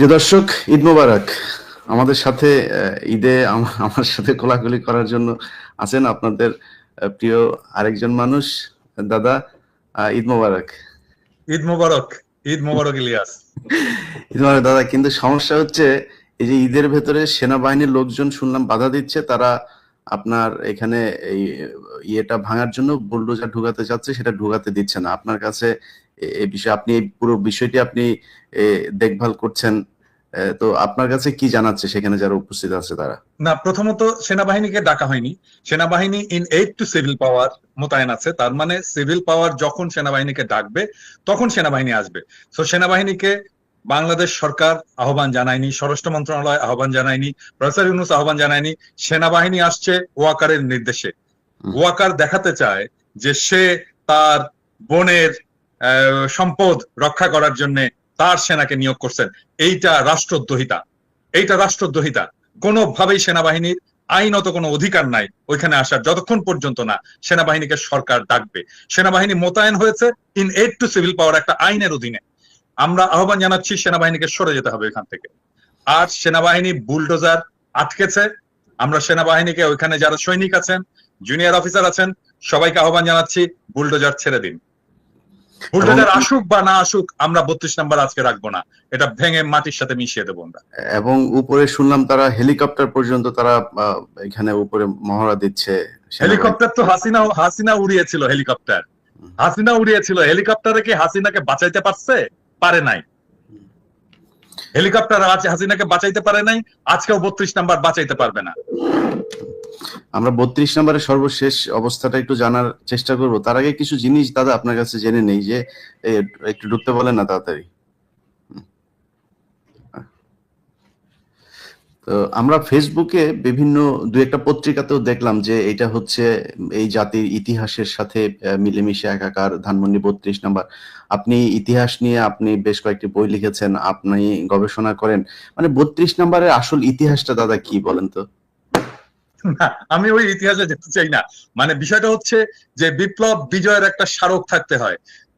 প্রিয় দর্শক ঈদ মোবারক। আমাদের সাথে ঈদে আমার সাথে কোলাকুলি করার জন্য আছেন আপনাদের প্রিয় আরেকজন মানুষ দাদা ঈদ মোবারক। ঈদ মোবারক ঈদ মোবারক ইলিয়াস। ঈদ মোবারক দাদা কিন্তু সমস্যা হচ্ছে এই যে ঈদের ভেতরে সেনাবাহিনীর লোকজন শুনলাম বাধা দিচ্ছে তারা আপনার এখানে এই ইয়েটা ভাঙার জন্য বুলডোজার ঢুকাতে চাচ্ছে, সেটা ঢুকাতে দিচ্ছে না। আপনার কাছে এই বিষয়ে আপনি এই পুরো বিষয়টি আপনি দেখভাল করছেন তো আপনার কাছে কি জানাচ্ছে সেখানে যারা উপস্থিত আছে তারা? না, প্রথমত সেনাবাহিনীকে ডাকা হয়নি। সেনাবাহিনী in aid to civil power মোতায়েন আছে। তার মানে সিভিল পাওয়ার যখন সেনাবাহিনীকে ডাকবে, তখন সেনাবাহিনী আসবে। তো সেনাবাহিনীকে বাংলাদেশ সরকার আহ্বান জানায়নি স্বরাষ্ট্র মন্ত্রণালয় আহ্বান জানায়নি প্রফেসর ইউনুস আহ্বান জানায়নি সেনাবাহিনী আসছে ওয়াকারের নির্দেশে। ওয়াকার দেখাতে চায় যে সে তার বোনের সম্পদ রক্ষা করার জন্য তার সেনাকে নিয়োগ করছেন। এইটা রাষ্ট্রদ্রোহিতা। এইটা রাষ্ট্রদ্রোহিতা। কোনোভাবেই সেনাবাহিনীর আইনত কোনো অধিকার নাই ওইখানে আসার যতক্ষণ পর্যন্ত না সেনাবাহিনীকে সরকার ডাকবে। সেনাবাহিনী মোতায়েন হয়েছে in aid to civil power একটা আইনের অধীনে। আমরা আহ্বান জানাচ্ছি সেনাবাহিনীকে সরে যেতে হবে এখান থেকে। আর সেনাবাহিনী বুলডোজার আটকেছে। আমরা সেনাবাহিনীকে ওইখানে যারা সৈনিক আছেন জুনিয়র অফিসার আছেন সবাইকে আহ্বান জানাচ্ছি বুলডোজার ছেড়ে দিন। বুলডোজার আসুক বা না আসুক আমরা বত্রিশ নাম্বার আজকে রাখব না। এটা ভেঙে মাটির সাথে মিশিয়ে দেবো আমরা। এবং উপরে শুনলাম তারা হেলিকপ্টার পর্যন্ত তারা এখানে উপরে মহড়া দিচ্ছে হেলিকপ্টার তো হাসিনা হাসিনা উড়িয়েছিল হেলিকপ্টার। হাসিনা উড়িয়েছিল। হেলিকপ্টারে কি হাসিনাকে বাঁচাইতে পারছে? পারে নাই। হেলিকপ্টার হাসিনাকে বাঁচাইতে পারে নাই, আজকেও বত্রিশ নাম্বার বাঁচাইতে পারবে না। আমরা বত্রিশ নম্বরের সর্বশেষ অবস্থাটা একটু জানার চেষ্টা করব। তার আগে কিছু জিনিস দাদা আপনার কাছে জেনে নেই যে একটু ঢুকতে বলেন না তাড়াতাড়ি হুম। তো আমরা ফেসবুকে বিভিন্ন, দু একটা পত্রিকাতেও দেখলাম যে এটা হচ্ছে এই জাতির ইতিহাসের সাথে মিলেমিশে একাকার, ধানমন্ডি বত্রিশ নাম্বার। আপনি ইতিহাস নিয়ে আপনি বেশ কয়েকটি বই লিখেছেন, আপনি গবেষণা করেন। মানে বত্রিশ নাম্বারের আসল ইতিহাসটা দাদা কি বলেন তো? আমি ওই ইতিহাসে যেতে চাই না। মানে বিষয়টা হচ্ছে যে বিপ্লব বিজয়ের একটা স্মারক থাকতে হয়।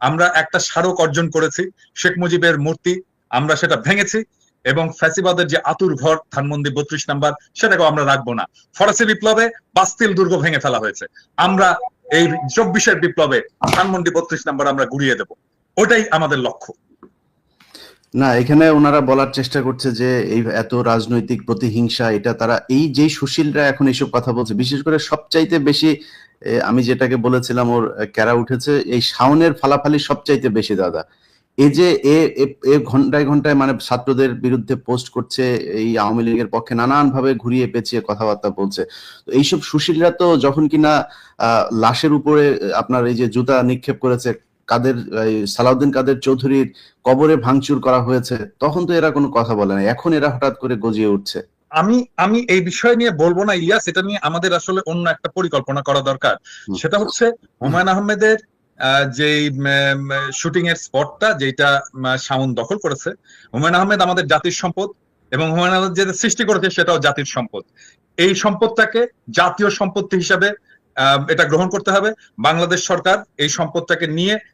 আমরা একটা স্মারক অর্জন করেছি, শেখ মুজিবের মূর্তি, আমরা সেটা ভেঙেছি। এবং ফ্যাসিবাদের যে আতুর ঘর ধানমন্দি বত্রিশ নাম্বার, সেটাকেও আমরা রাখব না। ফরাসি বিপ্লবে বাস্তিল দুর্গ ভেঙে ফেলা হয়েছে। আমরা এই চব্বিশের বিপ্লবে ধানমন্ডি বত্রিশ নাম্বার আমরা গুড়িয়ে দেব। ওটাই আমাদের লক্ষ্য। না, এখানে ওনারা বলার চেষ্টা করছে যে এই এত রাজনৈতিক প্রতিহিংসা, এটা তারা, এই যে সুশীলরা এখন এইসব কথা বলছে, বিশেষ করে সবচাইতে বেশি আমি যেটাকে বলেছিলাম ওর ক্যারা উঠেছে, এই শাওনের ফালাফালি সবচাইতে বেশি দাদা। এই যে এ এ- এ ঘন্টায় ঘন্টায় মানে ছাত্রদের বিরুদ্ধে পোস্ট করছে এই আওয়ামী লীগের পক্ষে নানান ভাবে ঘুরিয়ে পেঁচিয়ে কথাবার্তা বলছে। তো এইসব সুশীলরা তো যখন কিনা আহ, লাশের উপরে আপনার এই যে জুতা নিক্ষেপ করেছে কাদের সালাউদ্দিন কাদের চৌধুরীর কবরে ভাঙচুর করা হয়েছে তখন তো এরা কোনো কথা বলে না। এখন এরা হঠাৎ করে গজিয়ে উঠছে। আমি আমি এই বিষয় নিয়ে বলব না ইলিয়াস এটা নিয়ে আমাদের আসলে অন্য একটা পরিকল্পনা করা দরকার। সেটা হচ্ছে হুমায়ুন আহমেদের যেই শুটিং এর স্পটটা যেটা সামন দখল করেছে, হুমায়ুন আহমেদ আমাদের জাতির সম্পদ এবং হুমায়ুন আহমেদ যেটা সৃষ্টি করেছে সেটাও জাতির সম্পদ। এই সম্পদটাকে জাতীয় সম্পত্তি হিসাবে এটা গ্রহণ করতে হবে। বাংলাদেশ সরকার এই সম্পদটাকে নিয়ে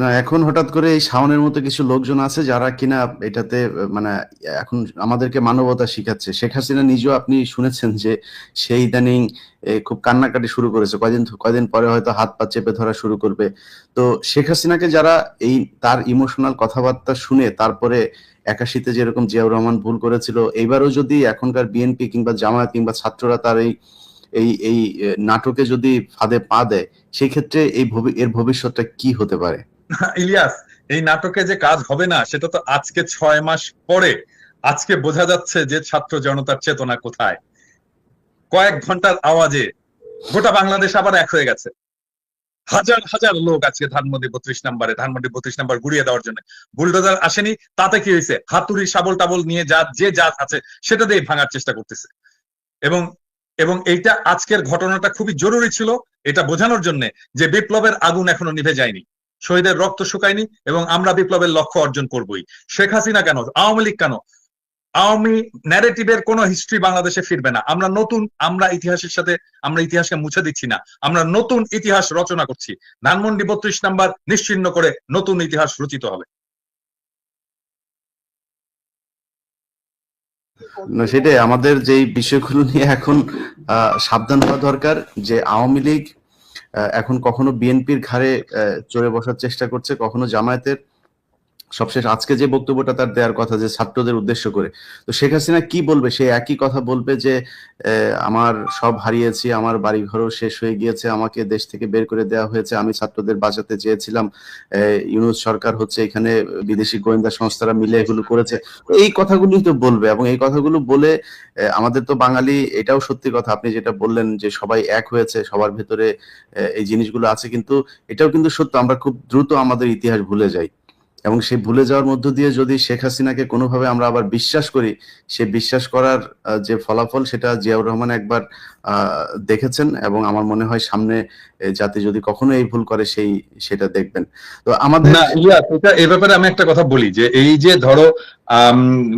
না, এখন হঠাৎ করে এই শাওনের মতো কিছু লোকজন আছে যারা কিনা এটাতে মানে এখন আমাদেরকে মানবতা শিখাচ্ছে। শেখ হাসিনা নিজেও আপনি শুনেছেন যে সেই ইদানিং খুব কান্নাকাটি শুরু করেছে। কয়দিন কয়দিন পরে হয়তো হাত পা চেপে ধরা শুরু করবে। তো শেখ হাসিনাকে যারা এই তার ইমোশনাল কথাবার্তা শুনে তারপরে একাশিতে যেরকম জিয়াউর রহমান ভুল করেছিল, এইবারও যদি এখনকার বিএনপি কিংবা জামায়াত কিংবা ছাত্ররা তার এই এই এই নাটকে যদি ফাঁদে পা দেয় সেই ক্ষেত্রে এই এর ভবিষ্যৎটা কি হতে পারে? ইলিয়াস, এই নাটকে যে কাজ হবে না, সেটা তো আজকে ছয় মাস পরে। আজকে বোঝা যাচ্ছে যে ছাত্র জনতার চেতনা কোথায়। কয়েক ঘণ্টার আওয়াজে গোটা বাংলাদেশ আবার এক হয়ে গেছে। হাজার হাজার লোক আজকে ধানমন্ডি বত্রিশ নাম্বারে, ধানমন্ডি বত্রিশ নাম্বার গুড়িয়ে দেওয়ার জন্য। বুলডোজার আসেনি, তাতে কি হয়েছে? হাতুড়ি শাবল টাবল নিয়ে যা, যে জাত আছে, সেটা দিয়ে ভাঙার চেষ্টা করতেছে। এবং এবং এইটা আজকের ঘটনাটা খুবই জরুরি ছিল এটা বোঝানোর জন্য যে বিপ্লবের আগুন এখনও নিভে যায়নি। শহীদের রক্ত শুকায়নি এবং আমরা বিপ্লবের লক্ষ্য অর্জন করবই। শেখ হাসিনা কেন? আওয়ামী লীগ কেন? আওয়ামী ন্যারেটিভের কোন হিস্ট্রি বাংলাদেশে ফিরবে না। আমরা নতুন, আমরা ইতিহাসের সাথে, আমরা ইতিহাসকে মুছে দিচ্ছি না। আমরা নতুন ইতিহাস রচনা করছি। ধানমন্ডি বত্রিশ নাম্বার নিশ্চিন্ন করে নতুন ইতিহাস রচিত হবে। না, সেটাই, আমাদের যেই বিষয়গুলো নিয়ে এখন সাবধান হওয়া দরকার যে আওয়ামী লীগ এখন কখনো বিএনপির ঘাড়ে চড়ে বসার চেষ্টা করছে, কখনো জামায়াতের। সবশেষ আজকে যে বক্তব্যটা তার দেওয়ার কথা যে ছাত্রদের উদ্দেশ্য করে, তো শেখ হাসিনা কি বলবে? সে একই কথা বলবে যে আমার সব হারিয়েছি, আমার বাড়িঘরও শেষ হয়ে গিয়েছে, আমাকে দেশ থেকে বের করে দেওয়া হয়েছে, আমি ছাত্রদের বাঁচাতে চেয়েছিলাম ইউনুস সরকার হচ্ছে এখানে বিদেশি গোয়েন্দা সংস্থারা মিলে এগুলো করেছে। এই কথাগুলোই তো বলবে এবং এই কথাগুলো বলে আমাদের তো বাঙালি এটাও সত্যি কথা, আপনি যেটা বললেন যে সবাই এক হয়েছে, সবার ভেতরে এই জিনিসগুলো আছে, কিন্তু এটাও কিন্তু সত্য, আমরা খুব দ্রুত আমাদের ইতিহাস ভুলে যাই। এবং সেই ভুলে যাওয়ার মধ্য দিয়ে যদি শেখ হাসিনাকে কোনোভাবে আমরা আবার বিশ্বাস করি, সে বিশ্বাস করার যে ফলাফল সেটা জিয়াউর রহমান একবার দেখেছেন এবং আমার মনে হয় সামনে জাতি যদি কখনো এই ভুল করে সেই, সেটা দেখবেন। তো আমাদের এ ব্যাপারে আমি একটা কথা বলি যে এই যে ধরো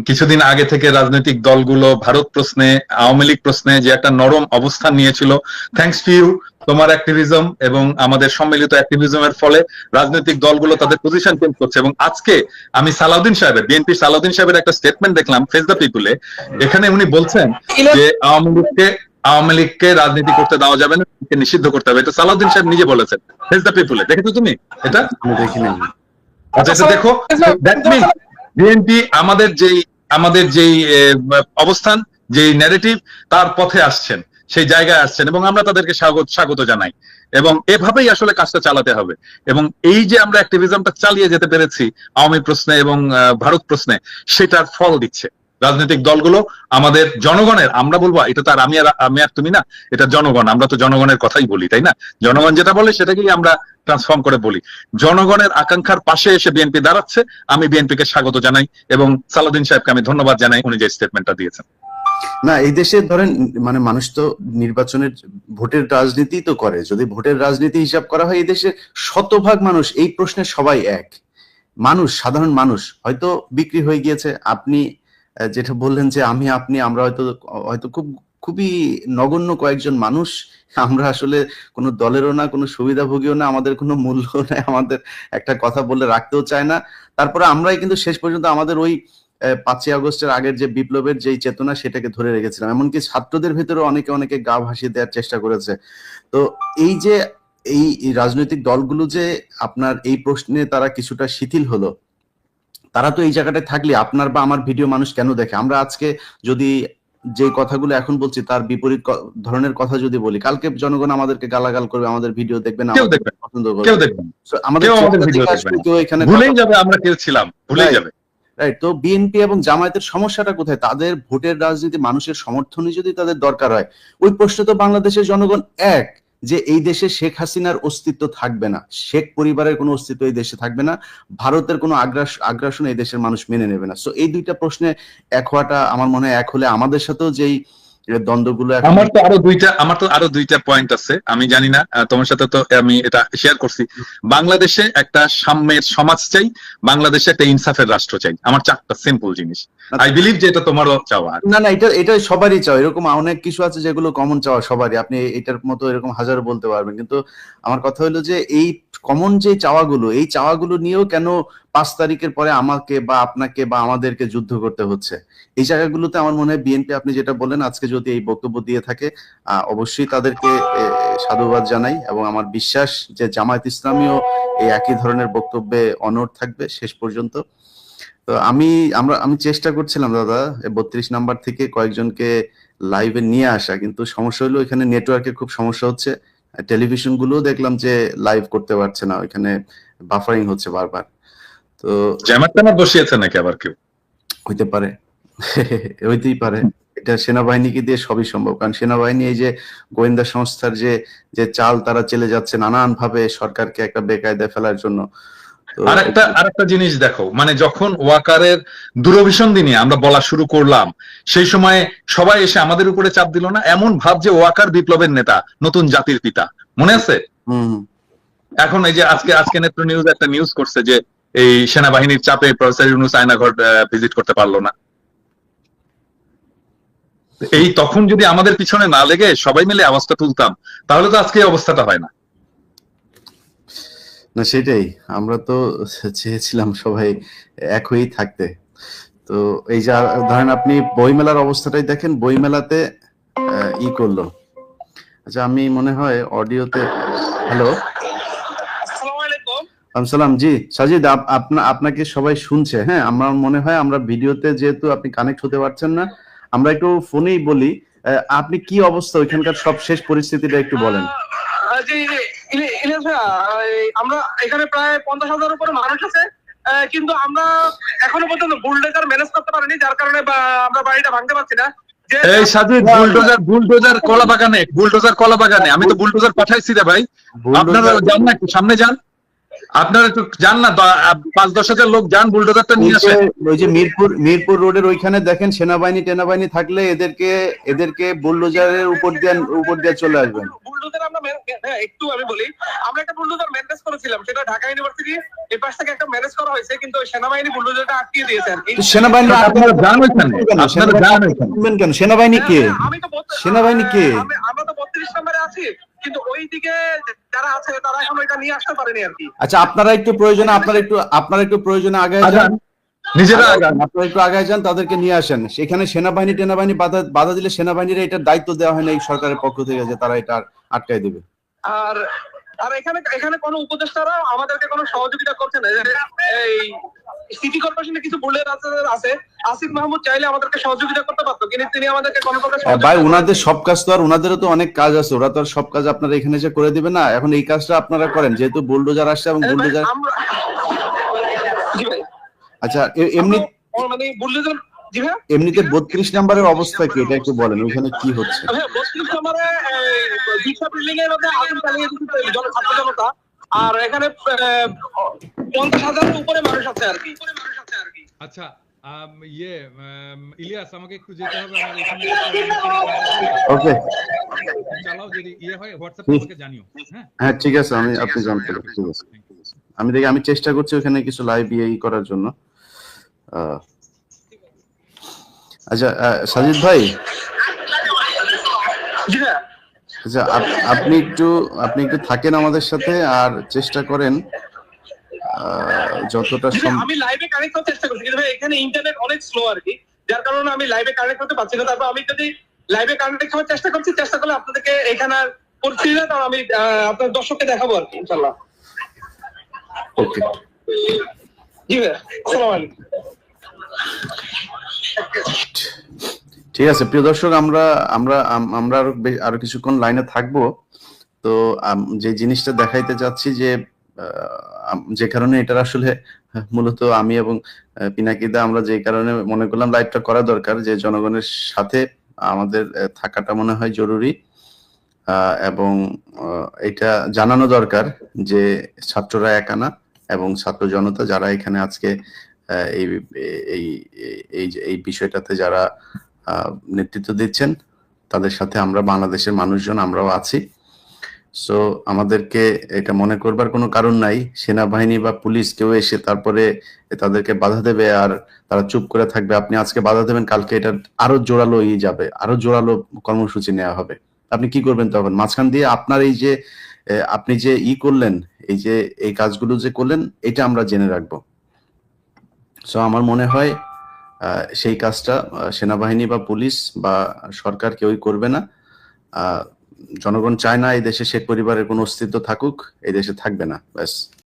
কিছুদিন আগে থেকে রাজনৈতিক দলগুলো ভারত প্রশ্নে, আওয়ামী লীগ প্রশ্নে যে একটা নরম অবস্থান নিয়েছিল থ্যাংকস টু ইউ তোমার অ্যাক্টিভিজম এবং আমাদের সম্মিলিত অ্যাক্টিভিজমের ফলে রাজনৈতিক দলগুলো তাদের পজিশন চেঞ্জ করছে এবং আজকে আমি সালাউদ্দিন সাহেবের বিএনপি সালাউদ্দিন সাহেবের একটা স্টেটমেন্ট দেখলাম ফেস দ্য পিপুলে এখানে উনি বলছেন যে আওয়ামী লীগকে আওয়ামী লীগকে রাজনীতি করতে দেওয়া যাবে না নিষিদ্ধ করতে হবে। এটা সালাউদ্দিন সাহেব নিজে বলেছেন। ফেস দ্য পিপুলে দেখেছ তুমি এটা? আমি দেখি নাই আচ্ছা দেখো দ্যাট মিন বিএনপি আমাদের যেই আমাদের যেই অবস্থান যেই ন্যারেটিভ তার পথে আসছেন। সেই জায়গায় আসছেন এবং আমরা তাদেরকে স্বাগত স্বাগত জানাই। এবং এভাবেই আসলে কাজটা চালাতে হবে। এবং এই যে আমরা অ্যাক্টিভিজমটা চালিয়ে যেতে পেরেছি, আওয়ামী প্রশ্নে এবং ভারত প্রশ্নে, সেটার ফল দিচ্ছে। রাজনৈতিক দলগুলো আমাদের জনগণের, আমরা বলব, এটা তো আর আমি আর আমি আর তুমি না, এটা জনগণ, আমরা তো জনগণের কথাই বলি, তাই না? জনগণ যেটা বলে সেটাকেই আমরা ট্রান্সফর্ম করে বলি। জনগণের আকাঙ্ক্ষার পাশে এসে বিএনপি দাঁড়াচ্ছে, আমি বিএনপি কে স্বাগত জানাই এবং সালাদিন সাহেবকে আমি ধন্যবাদ জানাই, উনি যে স্টেটমেন্টটা দিয়েছেন। না, এই দেশে ধরেন মানে মানুষ তো নির্বাচনের ভোটের রাজনীতি তো করে। যদি ভোটের রাজনীতি হিসাব করা হয়, এই দেশে শতভাগ মানুষ, এই প্রশ্নে সবাই এক। মানুষ, সাধারণ মানুষ, হয়তো বিক্রি হয়ে গিয়েছে। আপনি যেটা বললেন যে আমি, আপনি, আমরা হয়তো হয়তো খুব, খুবই নগণ্য কয়েকজন মানুষ। আমরা আসলে কোনো দলেরও না, কোনো সুবিধাভোগীও না, আমাদের কোনো মূল্য নাই, আমাদের একটা কথা বলে রাখতেও চায় না। তারপরে আমরাই কিন্তু শেষ পর্যন্ত আমাদের ওই পাঁচই আগস্টের আগের যে বিপ্লবের যেই চেতনা সেটাকে ধরে রেখেছিলাম। এমনকি ছাত্রদের ভিতরে অনেকে অনেকে গা ভাসিয়ে দেওয়ার চেষ্টা করেছে। তো এই যে এই রাজনৈতিক দলগুলো যে আপনার এই প্রশ্নে তারা কিছুটা শিথিল হলো তারা তো এই জায়গাটায় থাকলে আপনার বা আমার ভিডিও মানুষ কেন দেখে? আমরা আজকে যদি যে কথাগুলো এখন বলছি তার বিপরীত ধরনের কথা যদি বলি কালকে জনগণ আমাদেরকে গালাগাল করবে আমাদের ভিডিও দেখবে না কেউ পছন্দ করবে। কেউ দেখবেন আমাদের ভিডিও ভুলেই যাবে আমরা কেউ ছিলাম ভুলেই যাবে। রাইট তো বিএনপি এবং জামায়াতের সমস্যাটা কোথায়? তাদের ভোটের রাজনীতি মানুষের সমর্থনই যদি তাদের দরকার হয়। ওই প্রশ্ন তো বাংলাদেশের জনগণ এক, যে এই দেশে শেখ হাসিনার অস্তিত্ব থাকবে না। শেখ পরিবারের কোনো অস্তিত্ব এই দেশে থাকবে না। ভারতের কোনো আগ্রাস, আগ্রাসন এই দেশের মানুষ মেনে নেবে না। তো এই দুইটা প্রশ্নে এক হওয়াটা আমার মনে হয় এক হলে আমাদের সাথেও যেই দ্বন্দ্বগুলো আমার তো আরও দুইটা আমার তো আরও দুইটা পয়েন্ট আছে। আমি জানি না তোমার সাথে তো আমি এটা শেয়ার করছি। বাংলাদেশে একটা সাম্যের সমাজ চাই বাংলাদেশে একটা ইনসাফের রাষ্ট্র চাই। আমার চারটা সিম্পল জিনিস। আই বিলিভ যে এটা তোমারও চাওয়া। না না এটা এটা সবারই চাও এরকম অনেক কিছু আছে যেগুলো কমন চাওয়া সবারই। আপনি এটার মতো এরকম হাজারো বলতে পারবেন। কিন্তু আমার কথা হলো যে এই কমন যে চাওয়াগুলো, এই চাওয়াগুলো নিয়েও কেন পাঁচ তারিখের পরে আমাকে বা আপনাকে বা আমাদেরকে যুদ্ধ করতে হচ্ছে? এই জায়গাগুলোতে আমার মনে হয় বিএনপি আপনি যেটা বললেন, আজকে যদি এই বক্তব্য দিয়ে থাকে অবশ্যই তাদেরকে সাধুবাদ জানাই এবং আমার বিশ্বাস যে জামায়াত ইসলামীও এই একই ধরনের বক্তব্যে অনড় থাকবে শেষ পর্যন্ত। তো আমি, আমরা, আমি চেষ্টা করছিলাম দাদা বত্রিশ নাম্বার থেকে কয়েকজনকে লাইভে নিয়ে আসা, কিন্তু সমস্যা হলো এখানে নেটওয়ার্কের খুব সমস্যা হচ্ছে। টেলিভিশনগুলো দেখলাম যে লাইভ করতে পারছে না ওইখানে বাফারিং হচ্ছে বারবার। তো জ্যামার টামার বসিয়েছে নাকি আবার কেউ? হইতে পারে। হইতেই পারে। এটা সেনাবাহিনীকে দিয়ে সবই সম্ভব। কারণ সেনাবাহিনী এই যে গোয়েন্দা সংস্থার যে যে চাল তারা চলে যাচ্ছে নানান ভাবে সরকারকে একটা বেকায়দা ফেলার জন্য। তো আর একটা আর একটা জিনিস দেখো মানে যখন ওয়াকারের দূরভিসন্ধি নিয়ে আমরা বলা শুরু করলাম সেই সময় সবাই এসে আমাদের উপরে চাপ দিল না এমন ভাব যে ওয়াকার বিপ্লবের নেতা নতুন জাতির পিতা। মনে আছে। এখন এই যে আজকে আজকে নেত্র নিউজ একটা নিউজ করছে যে এই সেনাবাহিনীর চাপে প্রফেসর ইউনুস আয়নাঘর ভিজিট করতে পারল না। এই তখন যদি আমাদের পিছনে না লেগে সবাই মিলে আওয়াজটা তুলতাম তাহলে তো আজকে এই অবস্থাটা হয় না। না সেটাই। আমরা তো চেয়েছিলাম সবাই এক হয়েই থাকতে। তো এই যে ধরেন আপনি বইমেলার অবস্থাটাই দেখেন বইমেলাতে ই করল। আচ্ছা আমি মনে হয় অডিওতে হ্যালো? আসসালামু সালাম জি। সাজিদ আপনা আপনাকে সবাই শুনছে হ্যাঁ? আমার মনে হয় আমরা ভিডিওতে যেহেতু আপনি কানেক্ট হতে পারছেন না আমরা একটু ফোনেই বলি আপনি কি অবস্থা? ওইখানকার সব শেষ পরিস্থিতিটা একটু বলেন। আমরা এখানে প্রায় পঞ্চাশ হাজার উপরে মানুষ আছে আহ, কিন্তু আমরা এখনও পর্যন্ত বুলডোজার ম্যানেজ করতে পারিনি যার কারণে বা- আমরা বাড়িটা ভাঙতে পারছি না। যে এই সাজিদ বুলডোজার বুলডোজার কলা বাগানে বুলডোজার কলা বাগানে আমি তো বুলডোজার পাঠাইছি রে ভাই। আপনারা যান না একটু সামনে যান। আপনারা একটু যান না পাঁচ দশ হাজার লোক যান বুলডোজারটা নিয়ে আসেন। ওই যে মিরপুর মিরপুর রোডের ওইখানে দেখেন সেনাবাহিনী টেনাবাহিনী থাকলে এদেরকে এদেরকে বুলডোজারের উপর দিয়ে উপর দিয়ে চলে আসবেন। বুলডোজার আমরা হ্যাঁ, একটু আমি বলি। আমরা একটা বুলডোজার ম্যানেজ করেছিলাম সেটা ঢাকা ইউনিভার্সিটি এই পাশ থেকে একটা ম্যানেজ করা হয়েছে কিন্তু ওই সেনাবাহিনী বুলডোজারটা আটকিয়ে দিয়েছেন। সেনাবাহিনী আপনারা যান ওইখানে আপনারা যান ওইখানে। কেন সেনাবাহিনী কে? হ্যাঁ, আমি তো সেনাবাহিনী কে? আমরা তো বত্রিশ নম্বরে আছি। কিন্তু ওইদিকে যারা আছে তারা এখন ওইটা নিয়ে আসতে পারেনি আর কি। আচ্ছা আপনারা একটু প্রয়োজনে আপনারা একটু আপনারা একটু প্রয়োজনে আগে যান নিজেরা আগান। আপনারা একটু আগে যান তাদেরকে নিয়ে আসেন। সেখানে সেনাবাহিনী টেনাবাহিনী বাধা বাধা দিলে সেনাবাহিনীর এটার দায়িত্ব দেওয়া হয় না এই সরকারের পক্ষ থেকে যে তারা এটা আটকায় দেবে। আর আর এখানে এখানে কোনো উপদেষ্টারা আমাদেরকে কোনো সহযোগিতা করছে না। এই সিটি কর্পোরেশনে কিছু বুলের আছে আসিফ মাহমুদ চাইলে আমাদেরকে সহযোগিতা করতে পারতো কিন্তু তিনি আমাদেরকে কোনো প্রকার হ্যাঁ, ভাই ওনাদের সব কাজ তো আর ওনাদেরও তো অনেক কাজ আছে ওরা তো আর সব কাজ আপনারা এখানে এসে করে দিবে না। এখন এই কাজটা আপনারা করেন যেহেতু বুলডোজার আসছে এবং বুলডোজার আচ্ছা এমনি মানে বুলডোজার এমনিতে বত্রিশ নাম্বারের অবস্থা কি? এটা একটু বলেন ওইখানে কি হচ্ছে? বত্রিশ নম্বরে বিল্ডিং এর মধ্যে আগুন চালিয়ে ছাত্র জনতা। আর এখানে পঞ্চাশ হাজারের উপরে মানুষ আছে আর কি। আচ্ছা ইয়ে ইলিয়াস আমাকে একটু যেতে হবে আমার এখানে ওকে। চালাও যদি ইয়ে হয় হোয়াটসঅ্যাপে আমাকে জানিও হ্যাঁ? হ্যাঁ ঠিক আছে আমি আপনি জানতে ঠিক আছে আমি দেখি আমি চেষ্টা করছি ওখানে কিছু লাইভ ইয়ে করার জন্য। আহ, আচ্ছা সাজিদ ভাই? হ্যাঁ। আচ্ছা আপনি একটু আপনি একটু থাকেন আমাদের সাথে আর চেষ্টা করেন যতটা আমি লাইভে কানেক্ট করার চেষ্টা করছি কিন্তু ভাই এখানে ইন্টারনেট অনেক স্লো আর কি যার কারণে আমি লাইভে কানেক্ট করতে পারছি না। তারপর আমি যদি লাইভে কানেক্ট করার চেষ্টা করছি চেষ্টা করলে আপনাদেরকে এখানে আর করছি না কারণ আমি আপনার দর্শককে দেখাবো আর কি ইনশাল্লাহ ওকে জি ভাই আসসালামু আলাইকুম। ঠিক আছে, প্রিয় দর্শক, আমরা আমরা, আম- আমরা আরও আরও কিছুক্ষণ লাইনে থাকব। তো যে জিনিসটা দেখাইতে চাচ্ছি যে যে কারণে এটার আসলে মূলত আমি এবং পিনাকিদা আমরা যে কারণে মনে করলাম লাইভটা করা দরকার, যে জনগণের সাথে আমাদের থাকাটা মনে হয় জরুরি। এবং এটা জানানো দরকার যে ছাত্ররা একা না, এবং ছাত্র জনতা যারা এখানে আজকে এই এই এই বিষয়টাতে যারা নেতৃত্ব দিচ্ছেন, তাদের সাথে আমরা বাংলাদেশের মানুষজন আমরাও আছি। সো আমাদেরকে এটা মনে করবার কোনো কারণ নাই। সেনাবাহিনী বা পুলিশ কেউ এসে তারপরে তাদেরকে বাধা দেবে আর তারা চুপ করে থাকবে। আপনি আজকে বাধা দেবেন, কালকে এটা আরও জোরালো ই যাবে, আরও জোরালো কর্মসূচি নেওয়া হবে। আপনি কি করবেন তখন? মাঝখান দিয়ে আপনার এই যে আপনি যে ই করলেন, এই যে, এই কাজগুলো যে করলেন, এটা আমরা জেনে রাখব। সো আমার মনে হয় সেই কাজটা সেনাবাহিনী বা পুলিশ বা সরকার কেউই করবে না। জনগণ চায় না এই দেশে শেখ পরিবারের কোনো অস্তিত্ব থাকুক, এই দেশে থাকবে না, ব্যাস।